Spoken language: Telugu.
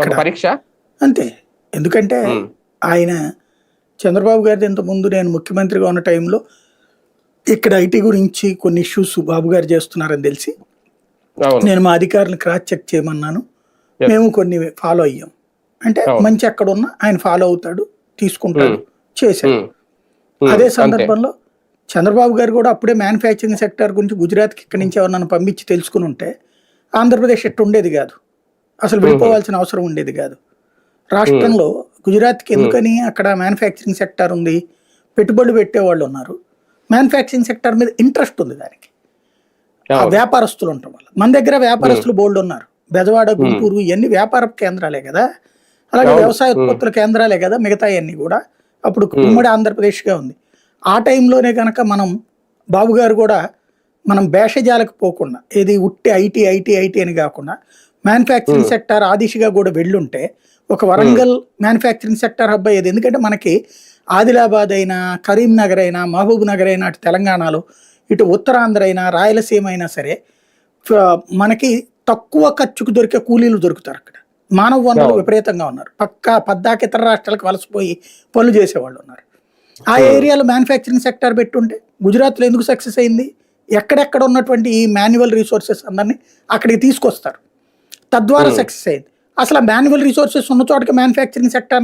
ఇక్కడ పరీక్ష అంతే ఎందుకంటే. ఆయన చంద్రబాబు గారిది ఇంత ముందు నేను ముఖ్యమంత్రిగా ఉన్న టైంలో ఇక్కడ ఐటీ గురించి కొన్ని ఇష్యూస్ బాబు గారు చేస్తున్నారని తెలిసి నేను మా అధికారులను క్రాస్ చెక్ చేయమన్నాను. మేము కొన్ని ఫాలో అయ్యాం అంటే. మంచి ఎక్కడ ఉన్నా ఆయన ఫాలో అవుతాడు తీసుకుంటాడు. చేశాడు. అదే. సందర్భంలో చంద్రబాబు గారు కూడా అప్పుడే మ్యానుఫ్యాక్చరింగ్ సెక్టర్ గురించి గుజరాత్కి ఇక్కడి నుంచి ఎవరన్నా పంపించి తెలుసుకుని ఉంటే ఆంధ్రప్రదేశ్ ఎట్టు ఉండేది కాదు అసలు వెళ్ళిపోవాల్సిన అవసరం ఉండేది కాదు. రాష్ట్రంలో గుజరాత్కి ఎందుకని అక్కడ మ్యానుఫ్యాక్చరింగ్ సెక్టర్ ఉంది పెట్టుబడులు పెట్టేవాళ్ళు ఉన్నారు. మ్యానుఫ్యాక్చరింగ్ సెక్టర్ మీద ఇంట్రెస్ట్ ఉంది దానికి. ఆ. వ్యాపారస్తులు ఉండటం వల్ల మన దగ్గర వ్యాపారస్తులు బోల్డ్ ఉన్నారు. బెజవాడ గుంటూరు ఇవన్నీ వ్యాపార కేంద్రాలే కదా. అలాగే. వ్యవసాయ ఉత్పత్తుల కేంద్రాలే కదా మిగతా అన్ని కూడా. అప్పుడు ఉమ్మడి ఆంధ్రప్రదేశ్గా ఉంది. ఆ టైంలోనే కనుక మనం బాబు గారు కూడా మనం భేషజాలకు పోకుండా ఏది ఉట్టి ఐటీ ఐటీ ఐటీ అని కాకుండా మ్యానుఫ్యాక్చరింగ్ సెక్టార్ ఆ దిశగా కూడా వెళ్ళుంటే ఒక వరంగల్ మ్యానుఫ్యాక్చరింగ్ సెక్టార్ హబ్ అయ్యేది. ఎందుకంటే మనకి ఆదిలాబాద్ అయినా కరీంనగర్ అయినా మహబూబ్ నగర్ అయినా అటు తెలంగాణలో ఇటు ఉత్తరాంధ్ర అయినా రాయలసీమ అయినా సరే మనకి తక్కువ ఖర్చుకు దొరికే కూలీలు దొరుకుతారు అక్కడ. మానవ వనరులు. విపరీతంగా ఉన్నారు. పక్కా పద్దాకి ఇతర రాష్ట్రాలకు వలసపోయి పనులు చేసేవాళ్ళు ఉన్నారు. ఆ ఏరియాలో మ్యానుఫ్యాక్చరింగ్ సెక్టర్ పెట్టుంటే గుజరాత్లో ఎందుకు సక్సెస్ అయింది? ఎక్కడెక్కడ ఉన్నటువంటి ఈ మాన్యువల్ రిసోర్సెస్ అందరినీ అక్కడికి తీసుకొస్తారు. తద్వారా సక్సెస్ అయింది అసలు మాన్యువల్ రిసోర్సెస్ ఉన్న చోటకి మ్యానుఫ్యాక్చరింగ్ సెక్టర్